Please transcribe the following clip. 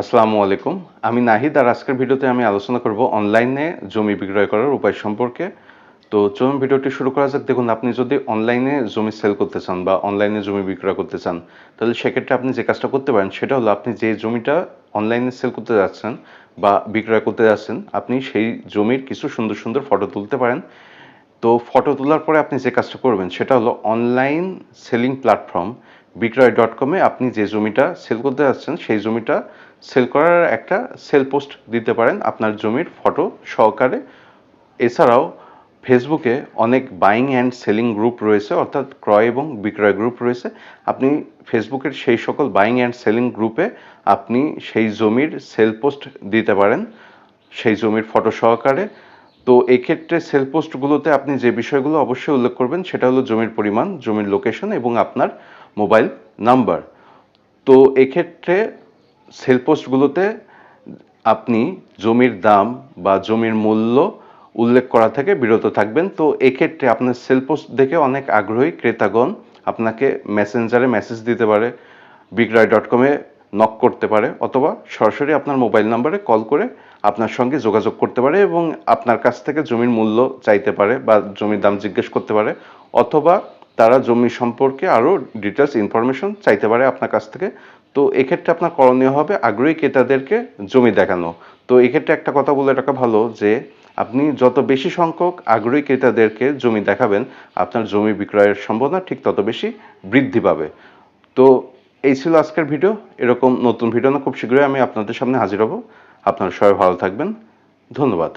আসসালামু আলাইকুম। আমি নাহিদ আর আজকের ভিডিওতে আমি আলোচনা করব অনলাইনে জমি বিক্রয় করার উপায় সম্পর্কে। তো চলুন ভিডিওটি শুরু করা যাক। দেখুন, আপনি যদি অনলাইনে জমি সেল করতে চান বা অনলাইনে জমি বিক্রয় করতে চান, তাহলে সেক্ষেত্রে আপনি যে কাজটা করতে পারেন, সেটা হলো আপনি যে জমিটা অনলাইনে সেল করতে যাচ্ছেন বা বিক্রয় করতে যাচ্ছেন, আপনি সেই জমির কিছু সুন্দর সুন্দর ফটো তুলতে পারেন। তো ফটো তোলার পরে আপনি যে কাজটা করবেন, সেটা হলো online selling platform. Bikroy dot কমে আপনি যে জমিটা সেল করতে যাচ্ছেন, সেই জমিটা সেল করার একটা সেল পোস্ট দিতে পারেন আপনার জমির ফটো সহকারে। এছাড়াও ফেসবুকে অনেক বাইং অ্যান্ড সেলিং গ্রুপ রয়েছে, অর্থাৎ ক্রয় এবং বিক্রয় গ্রুপ রয়েছে। আপনি ফেসবুকের সেই সকল বাইং অ্যান্ড সেলিং গ্রুপে আপনি সেই জমির সেল পোস্ট দিতে পারেন, সেই জমির ফটো সহকারে। তো এক্ষেত্রে সেল পোস্টগুলোতে আপনি যে বিষয়গুলো অবশ্যই উল্লেখ করবেন, সেটা হলো জমির পরিমাণ, জমির লোকেশন এবং আপনার মোবাইল নাম্বার। তো এক্ষেত্রে সেল পোস্টগুলোতে আপনি জমির দাম বা জমির মূল্য উল্লেখ করা থেকে বিরত থাকবেন। তো এক্ষেত্রে আপনার সেল পোস্ট দেখে অনেক আগ্রহী ক্রেতাগণ আপনাকে মেসেঞ্জারে মেসেজ দিতে পারে বিক্রয় ডট কমে নক করতে পারে, অথবা সরাসরি আপনার মোবাইল নাম্বারে কল করে আপনার সঙ্গে যোগাযোগ করতে পারে এবং আপনার কাছ থেকে জমির মূল্য চাইতে পারে বা জমির দাম জিজ্ঞেস করতে পারে, অথবা তারা জমি সম্পর্কে আরও ডিটেলস ইনফরমেশন চাইতে পারে আপনার কাছ থেকে। তো এক্ষেত্রে আপনার করণীয় হবে আগ্রহী ক্রেতাদেরকে জমি দেখানো। তো এক্ষেত্রে একটা কথা বলে রাখা ভালো যে, আপনি যত বেশি সংখ্যক আগ্রহী ক্রেতাদেরকে জমি দেখাবেন, আপনার জমি বিক্রয়ের সম্ভাবনা ঠিক তত বেশি বৃদ্ধি পাবে। তো এই ছিল আজকের ভিডিও এরকম নতুন ভিডিও না, খুব শীঘ্রই আমি আপনাদের সামনে হাজির হব। আপনারা সবাই ভালো থাকবেন। ধন্যবাদ।